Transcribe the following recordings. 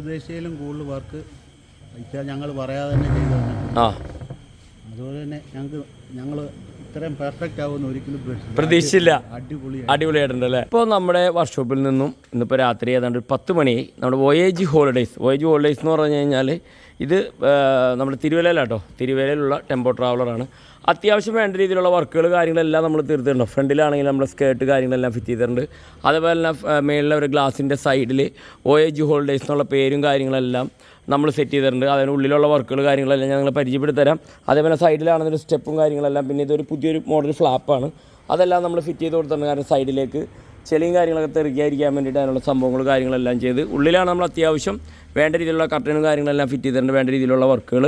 ഉദ്ദേശിച്ചതിലും കൂടുതൽ വർക്ക് ഇപ്പം ഞങ്ങൾ പറയാതെ തന്നെ ചെയ്തു തന്നിട്ടുണ്ട്. അതുപോലെ തന്നെ ഞങ്ങൾക്ക് ഞങ്ങൾ ഇത്രയും പെർഫെക്റ്റ് ആവുമെന്ന് ഒരിക്കലും പ്രതീക്ഷിച്ചില്ല. അടിപൊളി അടിപൊളിയായിട്ടുണ്ട് അല്ലേ? ഇപ്പോൾ നമ്മുടെ വർക്ക്ഷോപ്പിൽ നിന്നും ഇന്നിപ്പോൾ രാത്രി ഏതാണ്ട് ഒരു പത്ത് മണിയായി നമ്മുടെ വോയേജ് ഹോളിഡേയ്സ് വോയേജ് ഹോളിഡേയ്സ് എന്ന് പറഞ്ഞു കഴിഞ്ഞാൽ ഇത് നമ്മുടെ തിരുവല്ലയിലാട്ടോ തിരുവല്ലയിലുള്ള ടെമ്പോ ട്രാവലറാണ് അത്യാവശ്യം വേണ്ട രീതിയിലുള്ള വർക്കുകൾ കാര്യങ്ങളെല്ലാം നമ്മൾ തീർത്തിട്ടുണ്ട്. ഫ്രണ്ടിലാണെങ്കിൽ നമ്മൾ സ്കേർട്ട് കാര്യങ്ങളെല്ലാം ഫിറ്റ് ചെയ്തിട്ടുണ്ട്. അതുപോലെ തന്നെ മേളിലെ ഒരു ഗ്ലാസിന്റെ സൈഡിൽ വോയേജ് ഹോളിഡേയ്സ് എന്നുള്ള പേരും കാര്യങ്ങളെല്ലാം നമ്മൾ സെറ്റ് ചെയ്തിട്ടുണ്ട്. അതിന് ഉള്ളിലുള്ള വർക്കുകൾ കാര്യങ്ങളെല്ലാം ഞങ്ങൾ പരിചയപ്പെടുത്തി തരാം അതേപോലെ സൈഡിലാണെന്നൊരു സ്റ്റെപ്പും കാര്യങ്ങളെല്ലാം പിന്നെ ഇതൊരു പുതിയൊരു മോഡൽ ഫ്ലാപ്പാണ് അതെല്ലാം നമ്മൾ ഫിറ്റ് ചെയ്ത് കൊടുത്തിട്ടുണ്ട്. കാരണം സൈഡിലേക്ക് ചെളിയും കാര്യങ്ങളൊക്കെ തെറിക്കാതിരിക്കാൻ വേണ്ടിയിട്ട് അതിനുള്ള സംഭവങ്ങൾ കാര്യങ്ങളെല്ലാം ചെയ്ത് ഉള്ളിലാണ് നമ്മൾ അത്യാവശ്യം വേണ്ട രീതിയിലുള്ള കർട്ടനും കാര്യങ്ങളെല്ലാം ഫിറ്റ് ചെയ്തിട്ടുണ്ട്. വേണ്ട രീതിയിലുള്ള വർക്കുകൾ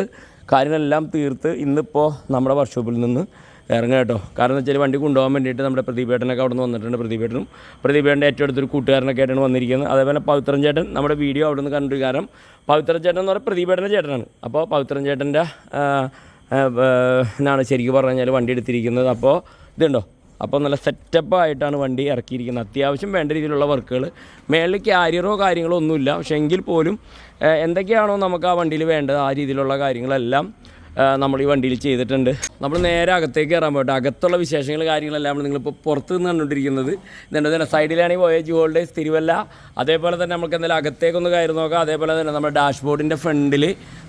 കാര്യങ്ങളെല്ലാം തീർത്ത് ഇന്നിപ്പോൾ നമ്മുടെ വർക്ക്ഷോപ്പിൽ നിന്ന് ഇറങ്ങുക കേട്ടോ. കാരണം എന്ന് വെച്ചാൽ വണ്ടി കൊണ്ടുപോകാൻ വേണ്ടിയിട്ട് നമ്മുടെ പ്രദീപേട്ടനൊക്കെ അവിടെ നിന്ന് വന്നിട്ടുണ്ട് പ്രദീപേട്ടനും. പ്രദീപേട്ടന്റെ ഏറ്റവും അടുത്തൊരു കൂട്ടുകാരനൊക്കെ ആയിട്ടാണ് വന്നിരിക്കുന്നത്. അതേപോലെ പവിത്രൻ ചേട്ടൻ നമ്മുടെ വീഡിയോ അവിടെ നിന്ന് കണ്ടൊരു കാരണം പവിത്രൻ ചേട്ടൻ എന്ന് പറയുന്നത് പ്രദീപേട്ടന്റെ ചേട്ടനാണ്. അപ്പോൾ പവിത്രൻ ചേട്ടന്റെ എന്നാണ് ശരിക്കും പറഞ്ഞു കഴിഞ്ഞാൽ വണ്ടി എടുത്തിരിക്കുന്നത്. അപ്പോൾ ഇതുണ്ടോ? അപ്പോൾ നല്ല സെറ്റപ്പ് ആയിട്ടാണ് വണ്ടി ഇറക്കിയിരിക്കുന്നത്. അത്യാവശ്യം വേണ്ട രീതിയിലുള്ള വർക്കുകൾ മേളിൽ ക്യാരിയറോ കാര്യങ്ങളോ ഒന്നുമില്ല. പക്ഷേ എങ്കിൽ പോലും എന്തൊക്കെയാണോ നമുക്ക് ആ വണ്ടിയിൽ വേണ്ടത് ആ രീതിയിലുള്ള കാര്യങ്ങളെല്ലാം നമ്മൾ ഈ വണ്ടിയിൽ ചെയ്തിട്ടുണ്ട്. നമ്മൾ നേരെ അകത്തേക്ക് കയറാൻ പോയിട്ട് അകത്തുള്ള വിശേഷങ്ങൾ കാര്യങ്ങളെല്ലാം നമ്മൾ നിങ്ങളിപ്പോൾ പുറത്ത് നിന്ന് കണ്ടുകൊണ്ടിരിക്കുന്നത്. ഇതുണ്ട് തന്നെ സൈഡിലാണെങ്കിൽ വോയേജ് ഹോൾഡേഴ്സ് തിരുവല്ല. അതേപോലെ തന്നെ നമുക്ക് എന്തെങ്കിലും അകത്തേക്കൊന്ന് കയറി നോക്കാം. അതേപോലെ തന്നെ നമ്മുടെ ഡാഷ്ബോർഡിന്റെ ഫ്രണ്ടിൽ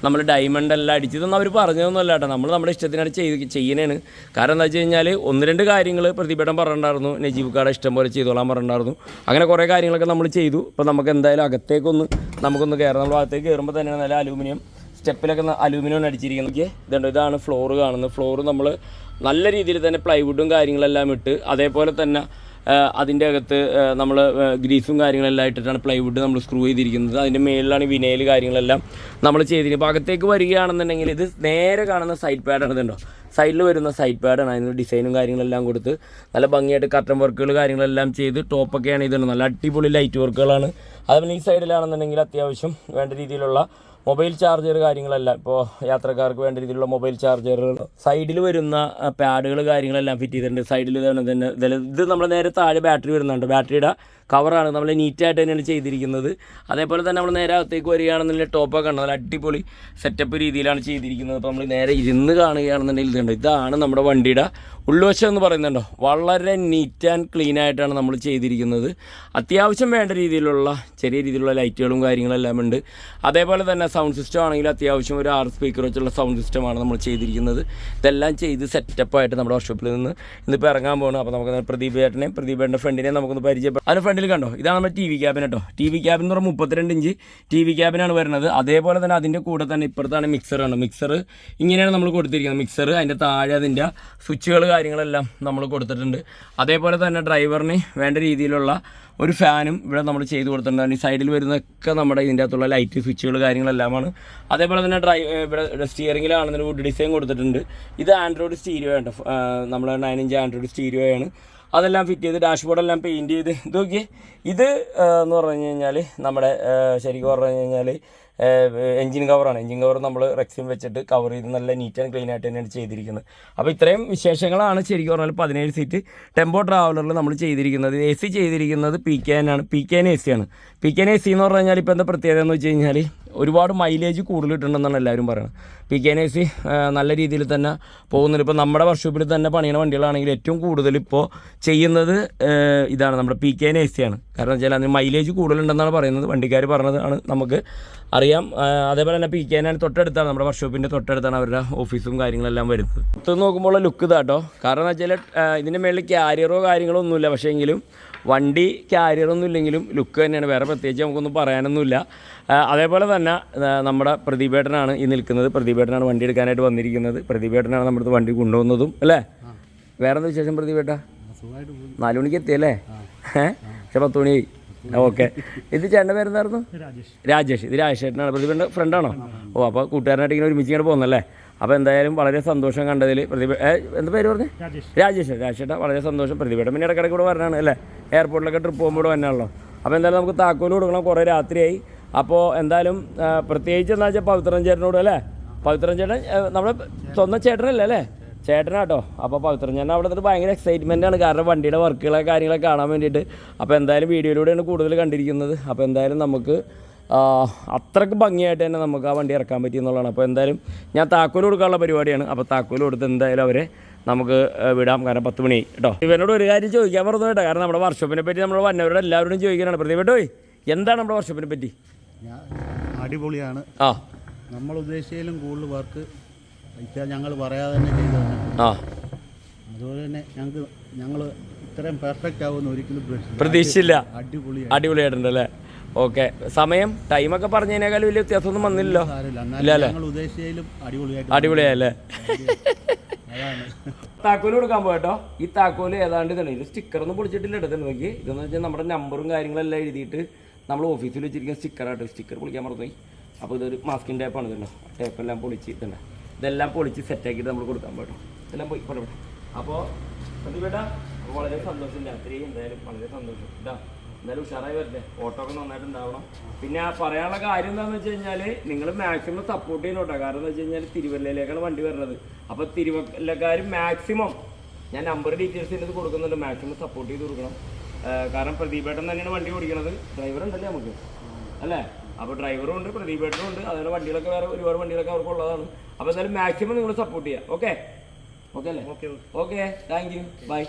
നമ്മൾ ഡയമണ്ട് എല്ലാം അടിച്ച് ഇതൊന്നും അവർ പറഞ്ഞതൊന്നുമല്ല കേട്ടോ. നമ്മൾ നമ്മുടെ ഇഷ്ടത്തിനായിട്ട് ചെയ്ത് ചെയ്യുന്നതാണ്. കാരണം എന്താ വെച്ച് കഴിഞ്ഞാൽ ഒന്ന് രണ്ട് കാര്യങ്ങൾ പ്രതിപീഠം പറഞ്ഞിട്ടുണ്ടായിരുന്നു. നജീബ് കാട ഇഷ്ടം പോലെ ചെയ്തോളാൻ പറഞ്ഞിട്ടുണ്ടായിരുന്നു. അങ്ങനെ കുറേ കാര്യങ്ങളൊക്കെ നമ്മൾ ചെയ്തു. ഇപ്പോൾ നമുക്ക് എന്തായാലും അകത്തേക്കൊന്ന് നമുക്കൊന്ന് കയറാം. നമ്മൾ അകത്തേക്ക് കയറുമ്പോൾ തന്നെയാണ് നല്ല അലൂമിനിയം സ്റ്റെപ്പിലൊക്കെ അലൂമിനിയം അടിച്ചിരിക്കുന്നത് ഇതുണ്ട്? ഇതാണ് ഫ്ലോർ കാണുന്നത്. ഫ്ലോർ നമ്മൾ നല്ല രീതിയിൽ തന്നെ പ്ലൈവുഡും കാര്യങ്ങളെല്ലാം ഇട്ട് അതേപോലെ തന്നെ അതിന്റെ അകത്ത് നമ്മൾ ഗ്രീസും കാര്യങ്ങളെല്ലാം ഇട്ടിട്ടാണ് പ്ലൈവുഡ് നമ്മൾ സ്ക്രൂ ചെയ്തിരിക്കുന്നത്. അതിന്റെ മേളിലാണ് വിനയിൽ കാര്യങ്ങളെല്ലാം നമ്മൾ ചെയ്തിരിക്കുന്നത്. അപ്പോൾ അകത്തേക്ക് വരികയാണെന്നുണ്ടെങ്കിൽ ഇത് നേരെ കാണുന്ന സൈഡ് പാഡാണ് ഇതുണ്ടോ? സൈഡിൽ വരുന്ന സൈഡ് പാഡാണ് അതിന് ഡിസൈനും കാര്യങ്ങളെല്ലാം കൊടുത്ത് നല്ല ഭംഗിയായിട്ട് കർട്ടൻ വർക്കുകൾ കാര്യങ്ങളെല്ലാം ചെയ്ത് ടോപ്പൊക്കെയാണ് ഇതുണ്ട്? നല്ല അടിപൊളി ലൈറ്റ് വർക്കുകളാണ് അതുപോലെ ഈ സൈഡിലാണെന്നുണ്ടെങ്കിൽ അത്യാവശ്യം വേണ്ട രീതിയിലുള്ള മൊബൈൽ ചാർജർ കാര്യങ്ങളെല്ലാം. ഇപ്പോൾ യാത്രക്കാർക്ക് വേണ്ട രീതിയിലുള്ള മൊബൈൽ ചാർജറുകൾ സൈഡിൽ വരുന്ന പാഡുകൾ കാര്യങ്ങളെല്ലാം ഫിറ്റ് ചെയ്തിട്ടുണ്ട്. സൈഡിൽ തന്നെ തന്നെ ഇത് നമ്മൾ നേരെ താഴെ ബാറ്ററി വരുന്നുണ്ട്. ബാറ്ററിയുടെ കവറാണ് നമ്മൾ നീറ്റായിട്ട് തന്നെയാണ് ചെയ്തിരിക്കുന്നത്. അതേപോലെ തന്നെ നമ്മൾ നേരെ അകത്തേക്ക് വരികയാണെന്നുണ്ടെങ്കിൽ ടോപ്പൊക്കെ ഉണ്ട് നല്ല അടിപൊളി സെറ്റപ്പ് രീതിയിലാണ് ചെയ്തിരിക്കുന്നത്. അപ്പോൾ നമ്മൾ നേരെ ഇരുന്ന് കാണുകയാണെന്നുണ്ടെങ്കിൽ ഇതുണ്ട് ഇതാണ് നമ്മുടെ വണ്ടിയുടെ ഉള്ളുവശം എന്ന് പറയുന്നുണ്ടോ? വളരെ നീറ്റ് ആൻഡ് ക്ലീൻ ആയിട്ടാണ് നമ്മൾ ചെയ്തിരിക്കുന്നത്. അത്യാവശ്യം വേണ്ട രീതിയിലുള്ള ചെറിയ രീതിയിലുള്ള ലൈറ്റുകളും കാര്യങ്ങളെല്ലാം ഉണ്ട്. അതേപോലെ തന്നെ സൗണ്ട് സിസ്റ്റം ആണെങ്കിൽ അത്യാവശ്യം ഒരു ആറ് സ്പീക്കർ വെച്ചുള്ള സൗണ്ട് സിസ്റ്റമാണ് നമ്മൾ ചെയ്തിരിക്കുന്നത്. ഇതെല്ലാം ചെയ്ത് സെറ്റപ്പായിട്ട് നമ്മുടെ വർക്ക്ഷോപ്പിൽ നിന്ന് ഇന്നിപ്പോൾ ഇറങ്ങാൻ പോകണം അപ്പോൾ നമുക്ക് പ്രദീപ് ചേട്ടനെയും പ്രദീപ് ചേട്ടന്റെ ഫ്രണ്ടിനെയും നമുക്കൊന്ന് പരിചയപ്പെടാം. അതിന് ഫ്രണ്ടിൽ കണ്ടോ? ഇതാണ് നമ്മുടെ ടി വി ക്യാബിൻ കേട്ടോ ടി വി ക്യാബിൻ എന്ന് പറഞ്ഞാൽ മുപ്പത്തിരണ്ട് ഇഞ്ച് ടി വി ക്യാബിനാണ് വരുന്നത്. അതേപോലെ തന്നെ അതിന്റെ കൂടെ തന്നെ ഇപ്പുറത്താണ് മിക്സർ മിക്സറാണ് മിക്സർ ഇങ്ങനെയാണ് നമ്മൾ കൊടുത്തിരിക്കുന്നത്. മിക്സർ അതിന്റെ താഴെ അതിന്റെ സ്വിച്ചുകൾ കാര്യങ്ങളെല്ലാം നമ്മൾ കൊടുത്തിട്ടുണ്ട്. അതേപോലെ തന്നെ ഡ്രൈവറിന് വേണ്ട രീതിയിലുള്ള ഒരു ഫാനും ഇവിടെ നമ്മൾ ചെയ്ത് കൊടുത്തിട്ടുണ്ട്. അതിന് സൈഡിൽ വരുന്നൊക്കെ നമ്മുടെ ഇതിന്റെ അകത്തുള്ള ലൈറ്റ് സ്വിച്ചുകൾ കാര്യങ്ങളെല്ലാമാണ്. അതേപോലെ തന്നെ ഡ്രൈ ഇവിടെ സ്റ്റിയറിങ്ങിലാണെന്നൊരു വുഡ് ഡിസൈൻ കൊടുത്തിട്ടുണ്ട്. ഇത് ആൻഡ്രോയിഡ് സ്റ്റീരിയോ ആണ് നമ്മുടെ നയൻ ഇഞ്ച് ആൻഡ്രോയിഡ് സ്റ്റീരിയോ ആണ്. അതെല്ലാം ഫിറ്റ് ചെയ്ത് ഡാഷ്ബോർഡെല്ലാം പെയിന്റ് ചെയ്ത്. ഇത് നോക്കിയേ ഇത് എന്ന് പറഞ്ഞു കഴിഞ്ഞാൽ നമ്മുടെ ശരിക്കും പറഞ്ഞു കഴിഞ്ഞാൽ എൻജിൻ കവറാണ് എൻജിൻ കവർ നമ്മൾ റെക്സിൻ വെച്ചിട്ട് കവർ ചെയ്ത് നല്ല നീറ്റ് ആൻഡ് ക്ലീൻ ആയിട്ട് തന്നെയാണ് ചെയ്തിരിക്കുന്നത്. അപ്പോൾ ഇത്രയും വിശേഷങ്ങളാണ് ശരിക്കും പറഞ്ഞാൽ പതിനേഴ് സീറ്റ് ടെമ്പോ ട്രാവലറിൽ നമ്മൾ ചെയ്തിരിക്കുന്നത്. എ സി ചെയ്തിരിക്കുന്നത് പി കെ ആണ്. P K N A C ആണ്. P K N A C എന്ന് പറഞ്ഞു കഴിഞ്ഞാൽ ഇപ്പോൾ എന്താ പ്രത്യേകത എന്ന് വെച്ച് കഴിഞ്ഞാൽ ഒരുപാട് മൈലേജ് കൂടുതൽ കിട്ടുന്നുണ്ടെന്നാണ് എല്ലാവരും പറയുന്നത് P K N A C നല്ല രീതിയിൽ തന്നെ പോകുന്നുണ്ട്. ഇപ്പോൾ നമ്മുടെ വർക്ക്ഷോപ്പിൽ തന്നെ പണിയണ വണ്ടികളാണെങ്കിൽ ഏറ്റവും കൂടുതൽ ഇപ്പോൾ ചെയ്യുന്നത് ഇതാണ്. നമ്മുടെ P K N A C ആണ്. കാരണം വെച്ചാൽ അതിന് മൈലേജ് കൂടുതലുണ്ടെന്നാണ് പറയുന്നത്. വണ്ടിക്കാർ പറഞ്ഞതാണ് നമുക്ക് അറിയാം. അതേപോലെ തന്നെ പി കെ എൻ തൊട്ടടുത്താണ് നമ്മുടെ വർക്ക്ഷോപ്പിന്റെ തൊട്ടടുത്താണ് അവരുടെ ഓഫീസും കാര്യങ്ങളെല്ലാം വരുന്നത്. പുറത്ത് നോക്കുമ്പോൾ ലുക്ക് ഇതാട്ടോ കാരണം എന്ന് വെച്ചാൽ ഇതിന്റെ മേളിൽ ക്യാരിയറോ കാര്യങ്ങളോ ഒന്നുമില്ല. പക്ഷേ എങ്കിലും വണ്ടി ക്യാരിയറൊന്നും ഇല്ലെങ്കിലും ലുക്ക് തന്നെയാണ്. വേറെ പ്രത്യേകിച്ച് നമുക്കൊന്നും പറയാനൊന്നുമില്ല. അതേപോലെ തന്നെ നമ്മുടെ പ്രദീപേട്ടനാണ് ഈ നിൽക്കുന്നത്. പ്രദീപേട്ടനാണ് വണ്ടി എടുക്കാനായിട്ട് വന്നിരിക്കുന്നത്. പ്രദീപേട്ടനാണ് നമ്മുടെ വണ്ടി കൊണ്ടുവന്നതും അല്ലേ? വേറെ എന്താ വിശേഷം പ്രദീപേട്ട നാല് മണിക്ക് എത്തിയല്ലേ? ഏഹ് പക്ഷെ പത്ത് മണിയായി ഓക്കെ. ഇത് ചേട്ടന്റെ പേരെന്തായിരുന്നു? രാജേഷ്. ഇത് രാജേഷ് ചേട്ടനാണ്. പ്രതിഭയുടെ ഫ്രണ്ടാണോ ഓ അപ്പോൾ കൂട്ടുകാരനായിട്ട് ഇങ്ങനെ ഒരുമിച്ച് ഇങ്ങനെ പോകുന്നല്ലേ? അപ്പോൾ എന്തായാലും വളരെ സന്തോഷം കണ്ടതിൽ പ്രതിഭ എന്താ പേര് പറഞ്ഞു? രാജേഷ്. രാജേഷ്. രാജേഷ് ചേട്ടാ വളരെ സന്തോഷം. പ്രതിഭയുടെ പിന്നെ ഇടയ്ക്കിടയ്ക്ക് കൂടെ വരണാണ് അല്ലേ? എയർപോർട്ടിലൊക്കെ ട്രിപ്പ് പോകുമ്പോൾ ഇവിടെ വന്നാണല്ലോ അപ്പോൾ എന്തായാലും നമുക്ക് താക്കോൽ കൊടുക്കണം. കുറേ രാത്രിയായി. അപ്പോൾ എന്തായാലും പ്രത്യേകിച്ച് എന്താ വെച്ചാൽ പവിത്രൻ ചേട്ടനോട് അല്ലേ? പവിത്രൻ ചേട്ടൻ നമ്മുടെ സ്വന്തം ചേട്ടനല്ലേ അല്ലേ? ചേട്ടനാട്ടോ അപ്പോൾ പവിത്രൻ ഞാൻ അവിടെ നിന്ന് ഭയങ്കര എക്സൈറ്റ്മെന്റ് ആണ്. കാരണം വണ്ടിയുടെ വർക്കുകളൊക്കെ കാര്യങ്ങളൊക്കെ കാണാൻ വേണ്ടിയിട്ട്. അപ്പോൾ എന്തായാലും വീഡിയോയിലൂടെയാണ് കൂടുതൽ കണ്ടിരിക്കുന്നത്. അപ്പോൾ എന്തായാലും നമുക്ക് അത്രയ്ക്ക് ഭംഗിയായിട്ട് തന്നെ നമുക്ക് ആ വണ്ടി ഇറക്കാൻ പറ്റി എന്നുള്ളതാണ്. അപ്പോൾ എന്തായാലും ഞാൻ താക്കോൽ കൊടുക്കാനുള്ള പരിപാടിയാണ്. അപ്പോൾ താക്കോൽ കൊടുത്ത് എന്തായാലും അവരെ നമുക്ക് വിടാം. കാരണം പത്ത് മണി കേട്ടോ ഇവനോട് ഒരു കാര്യം ചോദിക്കാൻ പറഞ്ഞു കേട്ടോ. കാരണം നമ്മുടെ വർക്ക്ഷോപ്പിനെ പറ്റി നമ്മൾ വന്നവരോട് എല്ലാവരോടും ചോദിക്കാനാണ്. പ്രതിഭട്ടോ എന്താണ് നമ്മുടെ വർക്ക്ഷോപ്പിനെ പറ്റി? അടിപൊളിയാണ്. ആ. നമ്മൾ ഉദ്ദേശിച്ചതിലും കൂടുതൽ വർക്ക് ഞങ്ങൾ പറയാതെ തന്നെ ചെയ്തതാണ് ആ. അതുപോലെ തന്നെ ഞങ്ങൾക്ക് ഞങ്ങൾ ഇത്രയും പെർഫെക്റ്റ് ആവുമെന്ന് ഒരിക്കലും പ്രതീക്ഷിച്ചില്ല. അടിപൊളി അടിപൊളിയാണ് അടിപൊളിയായിട്ടുണ്ട് അല്ലേ? ഓക്കെ. സമയം ഒക്കെ പറഞ്ഞതിനേക്കാൾ വലിയ വ്യത്യാസമൊന്നും വന്നില്ലല്ലോ. ഇല്ല അല്ലേ? അടിപൊളിയായിട്ട് അടിപൊളിയായല്ലേ? താക്കോൽ കൊടുക്കാൻ പോയട്ടോ ഈ താക്കോൽ ഏതാണ്ട് തന്നെ ഇത് സ്റ്റിക്കർ ഒന്നും പൊളിച്ചിട്ടില്ല എടുത്തത് നോക്കി. ഇതെന്ന് വെച്ചാൽ നമ്മുടെ നമ്പറും കാര്യങ്ങളെല്ലാം എഴുതിയിട്ട് നമ്മൾ ഓഫീസിൽ വെച്ചിരിക്കുന്ന സ്റ്റിക്കറായിട്ട് സ്റ്റിക്കർ പൊളിക്കാൻ മറന്നുപോയി. അപ്പോൾ ഇതൊരു മാസ്കിൻ ടേപ്പാണ് ഇതല്ലോ ടേപ്പെല്ലാം പൊളിച്ച് ഇതല്ല ഇതെല്ലാം പൊളിച്ച് സെറ്റാക്കിയിട്ട് നമ്മൾ കൊടുക്കാൻ പാടും. ഇതെല്ലാം പോയി പോട്ടെ പോട്ടെ അപ്പോൾ പ്രതിപേട്ട വളരെ സന്തോഷം. രാത്രി എന്തായാലും വളരെ സന്തോഷം. ഇതാ എന്തായാലും ഉഷാറായി വരട്ടെ. ഓട്ടോ ഒക്കെ നന്നായിട്ട് ഉണ്ടാവണം. പിന്നെ പറയാനുള്ള കാര്യം എന്താണെന്ന് വെച്ച് കഴിഞ്ഞാൽ നിങ്ങൾ മാക്സിമം സപ്പോർട്ട് ചെയ്യണം കേട്ടോ. കാരണം എന്ന് വെച്ച് കഴിഞ്ഞാൽ തിരുവല്ലയിലേക്കാണ് വണ്ടി വരുന്നത് അപ്പോൾ തിരുവല്ലക്കാർ മാക്സിമം ഞാൻ നമ്പർ ഡീറ്റെയിൽസ് ഇതിനകത്ത് കൊടുക്കുന്നുണ്ട്. മാക്സിമം സപ്പോർട്ട് ചെയ്ത് കൊടുക്കണം. കാരണം പ്രദീപേട്ടൻ തന്നെയാണ് വണ്ടി ഓടിക്കണത്. ഡ്രൈവർ ഉണ്ടല്ലേ നമുക്ക്? അല്ലേ? അപ്പോൾ ഡ്രൈവറും ഉണ്ട് പ്രദീപേട്ടനും ഉണ്ട്. അതുപോലെ വണ്ടികളൊക്കെ വേറെ ഒരുപാട് വണ്ടികളൊക്കെ അവർക്ക് ഉള്ളതാണ്. അപ്പോൾ എന്തായാലും മാക്സിമം നിങ്ങൾ സപ്പോർട്ട് ചെയ്യുക ഓക്കെ ഓക്കെ അല്ലേ? Okay okay thank you bye